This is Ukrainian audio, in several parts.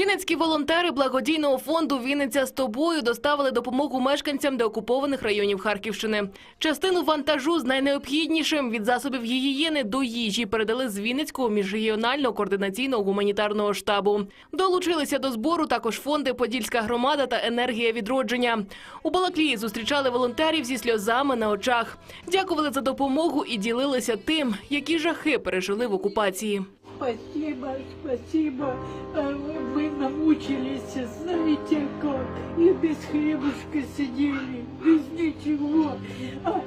Вінницькі волонтери благодійного фонду Вінниця з тобою доставили допомогу мешканцям деокупованих районів Харківщини. Частину вантажу з найнеобхіднішим від засобів гігієни до їжі передали з Вінницького міжрегіонального координаційного гуманітарного штабу. Долучилися до збору також фонди Подільська громада та енергія відродження. У Балаклії зустрічали волонтерів зі сльозами на очах. Дякували за допомогу і ділилися тим, які жахи пережили в окупації. Спасибо, спасибо. Намучились, знаете как. И без хлебушка сидели, без ничего. А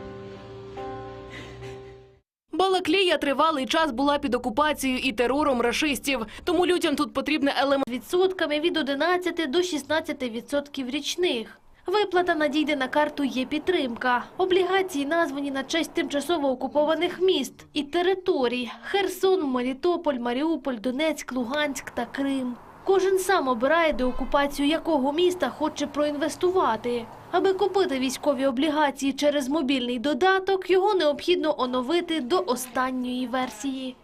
Балаклія тривалий час була під окупацією і терором рашистів. Тому людям тут потрібне елемент. відсотками від 11 до 16 відсотків річних. Виплата надійде на карту є підтримка. Облігації названі на честь тимчасово окупованих міст і територій – Херсон, Мелітополь, Маріуполь, Донецьк, Луганськ та Крим. Кожен сам обирає до окупацію якого міста хоче проінвестувати. Аби купити військові облігації через мобільний додаток, його необхідно оновити до останньої версії.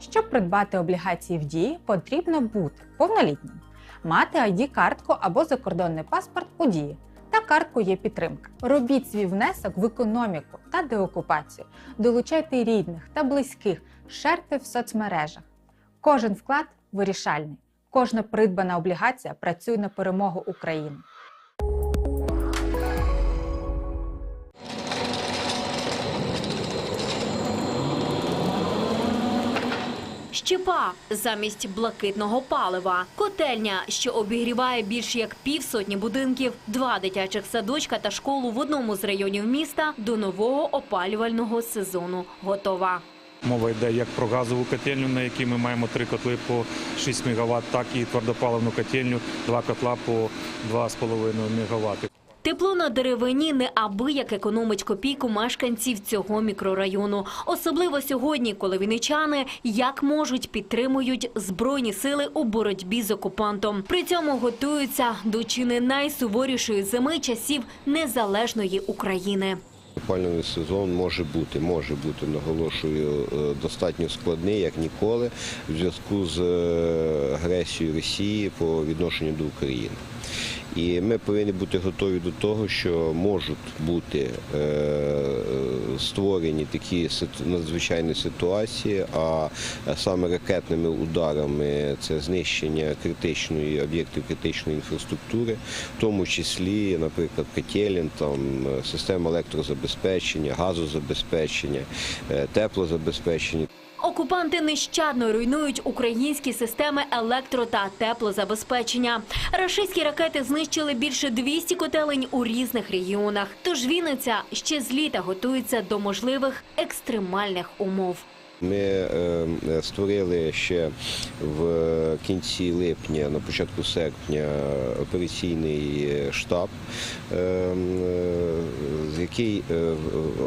Щоб придбати облігації в дії, потрібно бути повнолітнім, мати ID-картку або закордонний паспорт у дії та картку є підтримка. Робіть свій внесок в економіку та деокупацію, долучайте рідних та близьких, шерте в соцмережах. Кожен вклад вирішальний. Кожна придбана облігація працює на перемогу України. Щепа замість блакитного палива, котельня, що обігріває більш як півсотні будинків, два дитячих садочка та школу в одному з районів міста до нового опалювального сезону готова. Мова йде як про газову котельню, на якій ми маємо три котли по 6 МВт, так і твердопаливну котельню, два котла по 2,5 МВт. Тепло на деревині неабияк економить копійку мешканців цього мікрорайону. Особливо сьогодні, коли вінничани як можуть підтримують збройні сили у боротьбі з окупантом. При цьому готуються до чи не найсуворішої зими часів незалежної України. Опалювальний сезон може бути, може бути, наголошую, е, достатньо складний, як ніколи, в зв'язку з е, агресією Росії по відношенню до України. І ми повинні бути готові до того, що можуть бути е, створені такі надзвичайні ситуації, а саме ракетними ударами це знищення критичної об'єктів критичної інфраструктури, в тому числі, наприклад, котелень, там система електрозабезпечення, газозабезпечення, е, теплозабезпечення. Окупанти нещадно руйнують українські системи електро та теплозабезпечення. Рашистські ракети знищили більше 200 котелень у різних регіонах. Тож Вінниця ще з літа готується до можливих екстремальних умов. Ми е, створили ще в кінці липня, на початку серпня, операційний штаб, е, е, який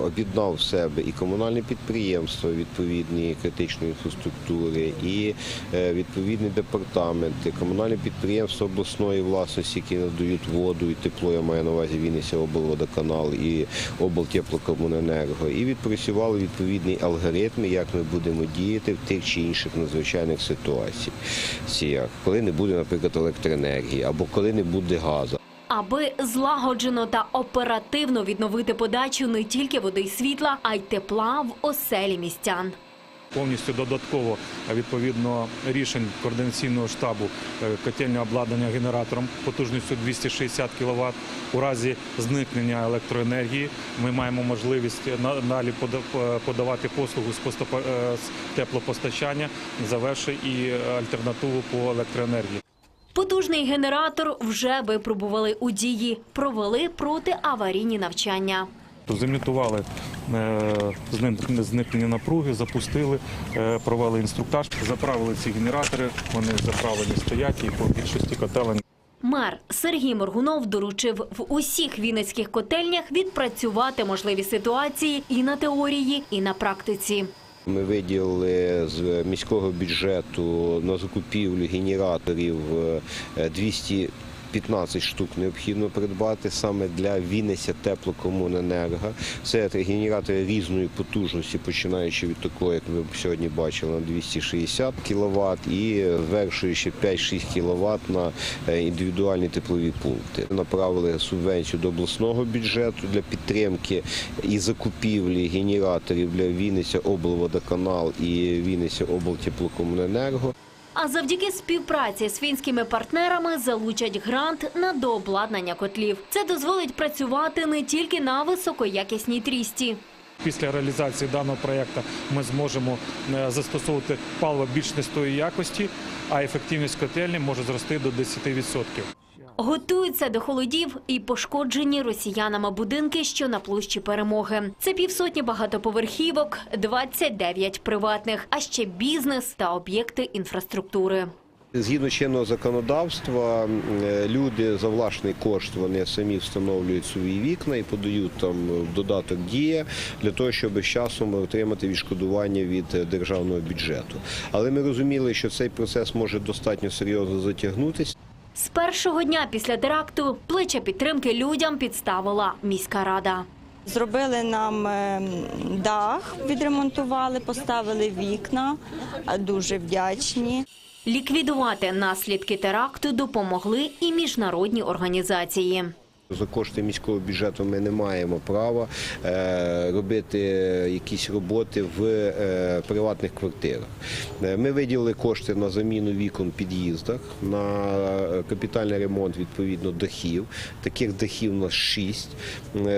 об'єднав в себе і комунальні підприємства відповідні критичної інфраструктури, і відповідні департаменти, комунальні підприємства обласної власності, які надають воду і тепло, я маю на увазі Вінниця облводоканал і облтеплокомуненерго, і відпрацювали відповідний алгоритм, як ми будемо діяти в тих чи інших надзвичайних ситуаціях, коли не буде, наприклад, електроенергії або коли не буде газу. Аби злагоджено та оперативно відновити подачу не тільки води й світла, а й тепла в оселі містян. Повністю додатково відповідно рішень координаційного штабу е, котельне обладнання генератором потужністю 260 кВт. У разі зникнення електроенергії ми маємо можливість на- далі пода- подавати послугу з е, теплопостачання, завевши і альтернативу по електроенергії. Потужний генератор вже випробували у дії, провели протиаварійні навчання. Зімітували е, зник- зникнення напруги, запустили, е, провели інструктаж, заправили ці генератори. Вони заправлені стоять і по більшості котелень Мер Сергій Моргунов доручив в усіх вінницьких котельнях відпрацювати можливі ситуації і на теорії, і на практиці. Ми виділили з міського бюджету на закупівлю генераторів е, 200 15 штук необхідно придбати саме для Вінниця теплокомуненерго. Це генератори різної потужності, починаючи від такого, як ви сьогодні бачили, на 260 кВт і звершуючи 5-6 кВт на е, індивідуальні теплові пункти. Направили субвенцію до обласного бюджету для підтримки і закупівлі генераторів для Вінниця облводоканал і Вінниця облтеплокомуненерго. А завдяки співпраці з фінськими партнерами залучать грант на дообладнання котлів. Це дозволить працювати не тільки на високоякісній трісті. Після реалізації даного проєкту ми зможемо е, застосовувати паливо більш нестої якості, а ефективність котельні може зрости до 10%. Готуються до холодів і пошкоджені росіянами будинки, що на площі перемоги. Це півсотні багатоповерхівок, 29 приватних, а ще бізнес та об'єкти інфраструктури. Згідно чинного законодавства, е, люди за власний кошт вони самі встановлюють свої вікна і подають там додаток дія для того, щоб з часом отримати відшкодування від е, державного бюджету. Але ми розуміли, що цей процес може достатньо серйозно затягнутися. З першого дня після теракту плече підтримки людям підставила міська рада. Зробили нам е, дах, відремонтували, поставили вікна. Дуже вдячні. Ліквідувати наслідки теракту допомогли і міжнародні організації. За кошти міського бюджету ми не маємо права е, робити якісь роботи в е, приватних квартирах. Е, Ми виділили кошти на заміну вікон в під'їздах, на капітальний ремонт відповідно дахів. Таких дахів у нас шість,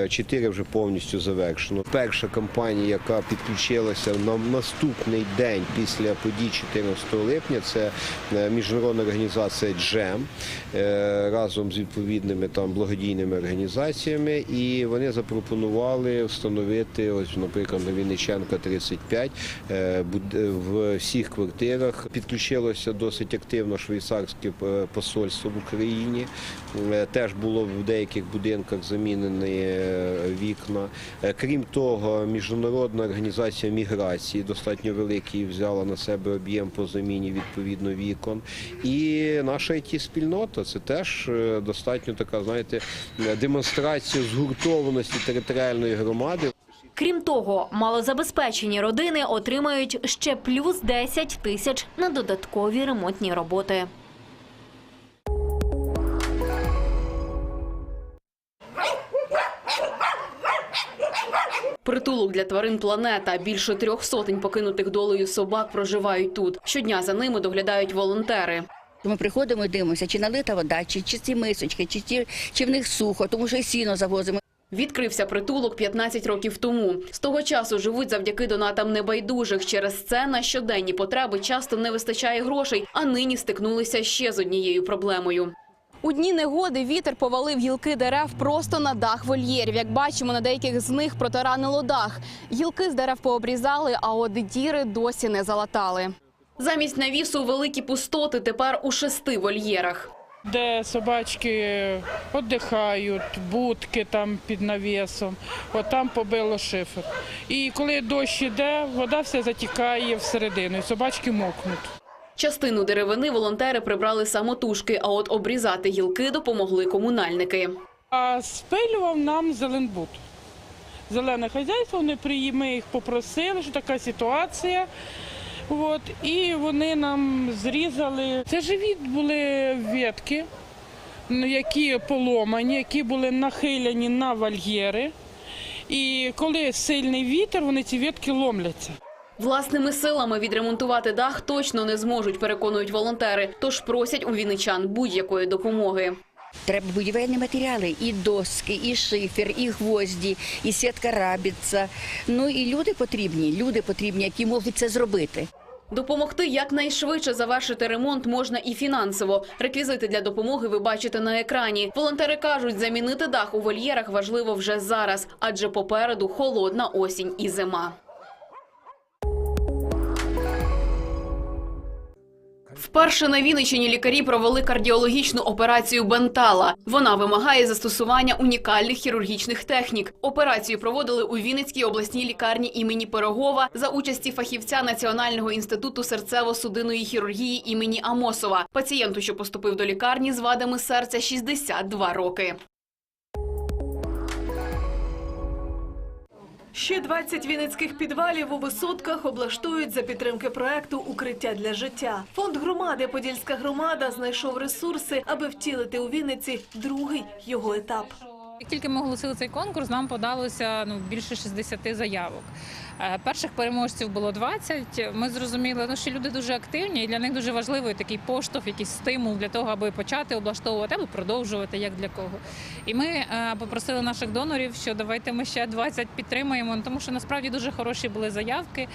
чотири вже повністю завершено. Перша компанія, яка підключилася на наступний день після подій 14 липня, це міжнародна організація Джем е, разом з відповідними там благодійними організаціями, і вони запропонували встановити, ось, наприклад, на Вінниченка 35 е, в всіх квартирах. Підключилося досить активно швейцарське е, посольство в Україні. Е, Теж було в деяких будинках замінені вікна. Крім того, міжнародна організація міграції достатньо великий взяла на себе об'єм по заміні відповідно вікон. І наша it спільнота це теж достатньо така, знаєте, е, демонстрація згуртованості територіальної громади. Крім того, малозабезпечені родини отримають ще плюс 10 тисяч на додаткові ремонтні роботи. Притулок для тварин планета. Більше трьох сотень покинутих долею собак проживають тут. Щодня за ними доглядають волонтери. Ми приходимо і дивимося, чи налита вода, чи чисті мисочки, чи, ті, чи в них сухо, тому що і сіно завозимо. Відкрився притулок 15 років тому. З того часу живуть завдяки донатам небайдужих. Через це на щоденні потреби часто не вистачає грошей, а нині стикнулися ще з однією проблемою. У дні негоди вітер повалив гілки дерев просто на дах вольєрів. Як бачимо, на деяких з них протаранило дах. Гілки з дерев пообрізали, а от діри досі не залатали. Замість навісу великі пустоти тепер у шести вольєрах. де собачки віддихають, будки там під навісом, от там побило шифер. І коли дощ іде, вода все затікає всередину, і собачки мокнуть. Частину деревини волонтери прибрали самотужки, а от обрізати гілки допомогли комунальники. А спилював нам Зеленбуд. Зелене хазяйство, вони ми їх попросили, що така ситуація. От, і вони нам зрізали. Це живі були ветки, які поломані, які були нахиляні на вольєри. І коли сильний вітер, вони ці ветки ломляться. Власними силами відремонтувати дах точно не зможуть, переконують волонтери. Тож просять у вінничан будь-якої допомоги. Треба будівельні матеріали, і доски, і шифер, і гвозді, і сітка рабіця. Ну і люди потрібні, люди потрібні, які можуть це зробити. Допомогти якнайшвидше завершити ремонт можна і фінансово. Реквізити для допомоги ви бачите на екрані. Волонтери кажуть, замінити дах у вольєрах важливо вже зараз, адже попереду холодна осінь і зима. Вперше на Вінниччині лікарі провели кардіологічну операцію Бентала. Вона вимагає застосування унікальних хірургічних технік. Операцію проводили у Вінницькій обласній лікарні імені Пирогова за участі фахівця Національного інституту серцево-судинної хірургії імені Амосова. Пацієнту, що поступив до лікарні з вадами серця, 62 роки. Ще 20 вінницьких підвалів у висотках облаштують за підтримки проекту Укриття для життя. Фонд громади Подільська громада знайшов ресурси, аби втілити у Вінниці другий його етап. Як тільки ми оголосили цей конкурс, нам подалося ну більше 60 заявок. Е, Перших переможців було 20. Ми зрозуміли, ну що люди дуже активні, і для них дуже важливий такий поштовх, якийсь стимул для того, аби почати облаштовувати або продовжувати, як для кого. І ми е, попросили наших донорів, що давайте ми ще 20 підтримаємо, ну, тому що насправді дуже хороші були заявки.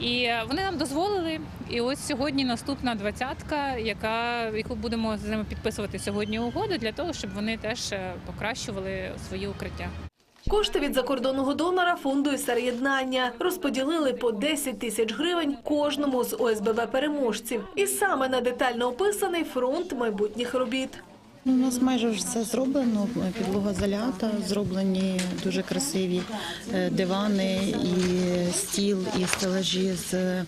І вони нам дозволили. І ось сьогодні наступна двадцятка, яка яку будемо з ними підписувати сьогодні угоду для того, щоб вони теж е, покращували свої укриття. Кошти від закордонного донора фонду сер'єднання розподілили по 10 тисяч гривень кожному з ОСББ переможців. І саме на детально описаний фронт майбутніх робіт. Ну, У нас майже все зроблено. Підлога залята, зроблені дуже красиві е, дивани, і стіл, і стелажі з, е,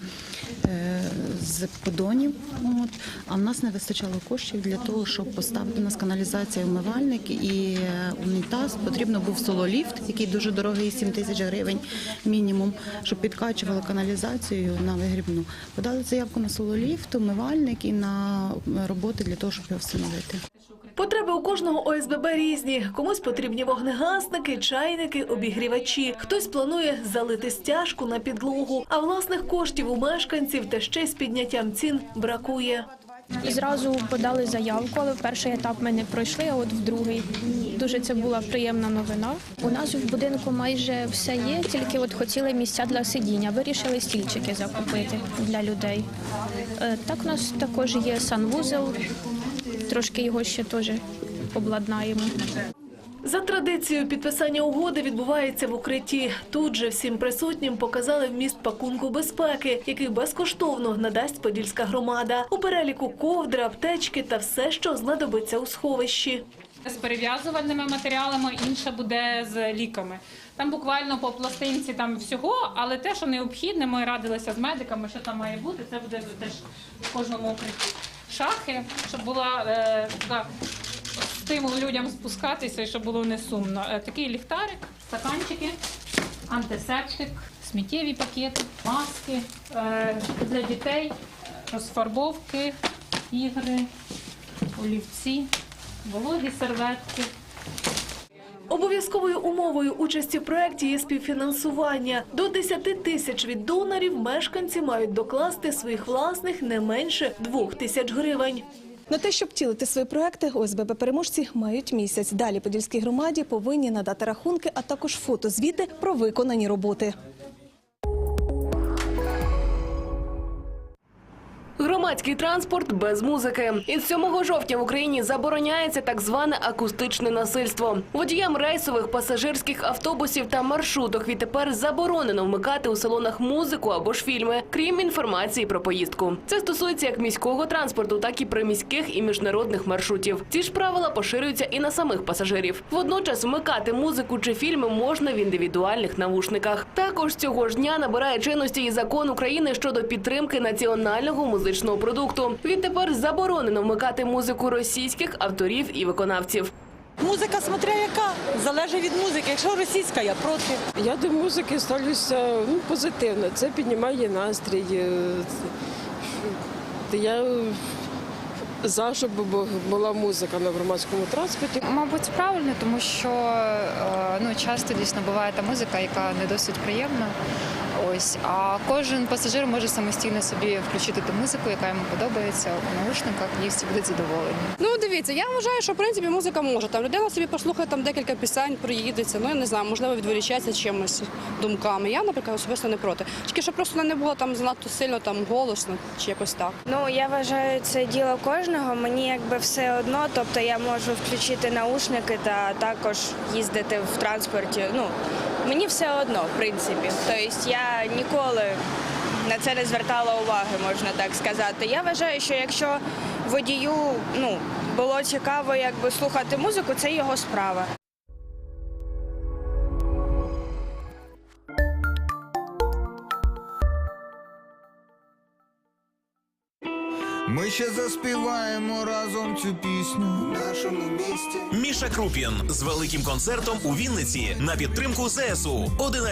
з подонів. От. А в нас не вистачало коштів для того, щоб поставити у нас каналізація, умивальник і е, унітаз. Потрібно був сололіфт, який дуже дорогий, 7 тисяч гривень мінімум, щоб підкачували каналізацію на вигрібну. Подали заявку на сололіфт, умивальник і на роботи для того, щоб його встановити. Потреби у кожного ОСББ різні. Комусь потрібні вогнегасники, чайники, обігрівачі. Хтось планує залити стяжку на підлогу, а власних коштів у мешканців та ще з підняттям цін бракує. І Зразу подали заявку, але перший етап ми не пройшли, а от в другий. Дуже це була приємна новина. У нас в будинку майже все є, тільки от хотіли місця для сидіння. Вирішили стільчики закупити для людей. Е, Так, у нас також є санвузел, трошки його ще теж обладнаємо. За традицією підписання угоди відбувається в укритті. Тут же всім присутнім показали вміст пакунку безпеки, який безкоштовно надасть Подільська громада. У переліку ковдри, аптечки та все, що знадобиться у сховищі. З перев'язувальними матеріалами, інша буде з ліками. Там буквально по пластинці там всього, але те, що необхідне, ми радилися з медиками, що там має бути, це буде теж в кожному укритті. Шахи, щоб була е, така стимул людям спускатися і щоб було не сумно. Е, такий ліхтарик, стаканчики, антисептик, сміттєві пакети, маски е, для дітей, розфарбовки, ігри, олівці, вологі серветки. Обов'язковою умовою участі в проєкті є співфінансування. До 10 тисяч від донорів мешканці мають докласти своїх власних не менше 2 тисяч гривень. На те, щоб втілити свої проекти, ОСББ переможці мають місяць. Далі Подільській громаді повинні надати рахунки, а також фото звіти про виконані роботи. Громадський транспорт без музики. Із 7 жовтня в Україні забороняється так зване акустичне насильство. Водіям рейсових пасажирських автобусів та маршруток відтепер заборонено вмикати у салонах музику або ж фільми, крім інформації про поїздку. Це стосується як міського транспорту, так і приміських і міжнародних маршрутів. Ці ж правила поширюються і на самих пасажирів. Водночас вмикати музику чи фільми можна в індивідуальних навушниках. Також цього ж дня набирає чинності і закон України щодо підтримки національного музичного продукту. Відтепер заборонено вмикати музику російських авторів і виконавців. Музика, смотря яка, залежить від музики. Якщо російська, я проти. Я до музики ставлюся ну, позитивно. Це піднімає настрій. Е, Я за, щоб була музика на громадському транспорті. Мабуть, правильно, тому що е, ну, часто дійсно буває та музика, яка не досить приємна. Ось, а кожен пасажир може самостійно собі включити ту музику, яка йому подобається у наушниках, і всі будуть задоволені. Ну дивіться, я вважаю, що в принципі музика може. Там людина собі послухає там декілька пісень, приїдеться. Ну я не знаю, можливо, відволічається чимось думками. Я, наприклад, особисто не проти. Тільки щоб просто не було там занадто сильно там голосно чи якось так. Ну я вважаю, це діло кожного. Мені якби все одно, тобто я можу включити наушники та також їздити в транспорті. Ну мені все одно, в принципі. Тобто я ніколи на це не звертала уваги, можна так сказати. Я вважаю, що якщо водію ну, було цікаво якби слухати музику, це його справа. Ще заспіваємо разом цю пісню в нашому місті. Міша Крупін з великим концертом у Вінниці на підтримку ЗСУ. 11